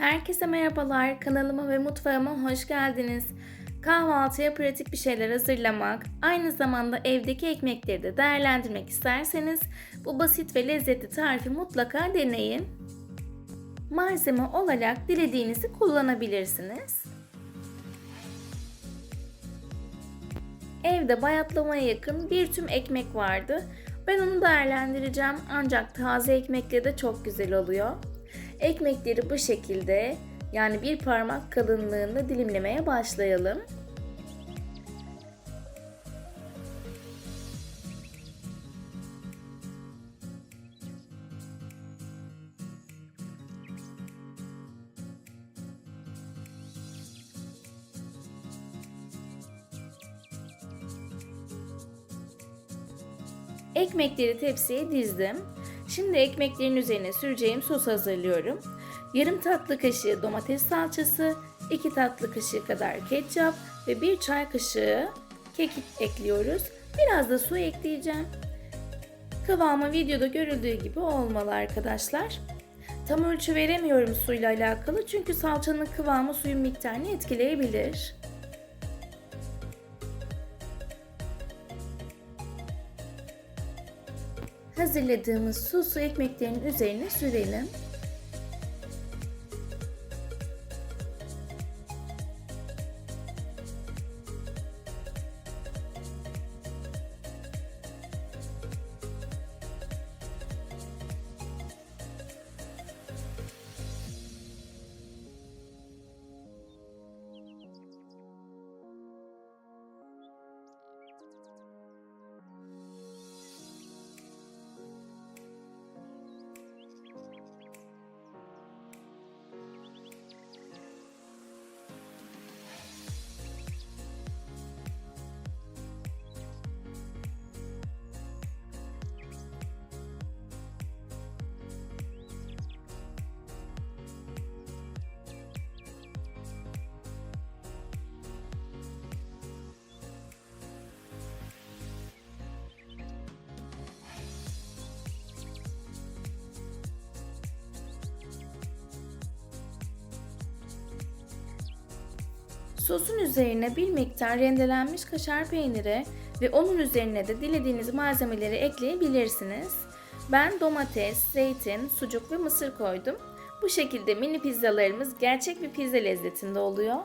Herkese merhabalar. Kanalıma ve mutfağıma hoş geldiniz. Kahvaltıya pratik bir şeyler hazırlamak, aynı zamanda evdeki ekmekleri de değerlendirmek isterseniz bu basit ve lezzetli tarifi mutlaka deneyin. Malzeme olarak dilediğinizi kullanabilirsiniz. Evde bayatlamaya yakın bir tüm ekmek vardı. Ben onu değerlendireceğim ancak taze ekmekle de çok güzel oluyor. Ekmekleri bu şekilde yani bir parmak kalınlığında dilimlemeye başlayalım. Ekmekleri tepsiye dizdim. Şimdi ekmeklerin üzerine süreceğim sos hazırlıyorum. Yarım tatlı kaşığı domates salçası, 2 tatlı kaşığı kadar ketçap ve 1 çay kaşığı kekik ekliyoruz. Biraz da su ekleyeceğim. Kıvamı videoda görüldüğü gibi olmalı arkadaşlar. Tam ölçü veremiyorum suyla alakalı çünkü salçanın kıvamı suyun miktarını etkileyebilir. Hazırladığımız sosu ekmeklerin üzerine sürelim. Sosun üzerine bir miktar rendelenmiş kaşar peyniri ve onun üzerine de dilediğiniz malzemeleri ekleyebilirsiniz. Ben domates, zeytin, sucuk ve mısır koydum. Bu şekilde mini pizzalarımız gerçek bir pizza lezzetinde oluyor.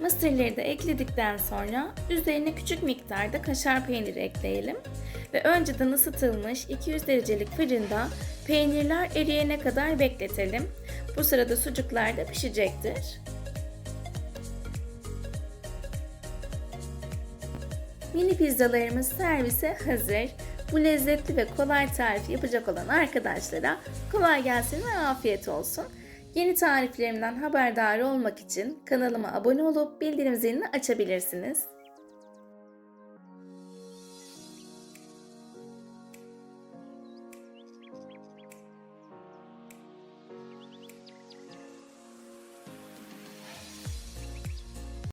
Mısırları da ekledikten sonra üzerine küçük miktarda kaşar peyniri ekleyelim. Ve önceden ısıtılmış 200 derecelik fırında peynirler eriyene kadar bekletelim. Bu sırada sucuklar da pişecektir. Mini pizzalarımız servise hazır. Bu lezzetli ve kolay tarifi yapacak olan arkadaşlara kolay gelsin ve afiyet olsun. Yeni tariflerimden haberdar olmak için kanalıma abone olup bildirim zilini açabilirsiniz.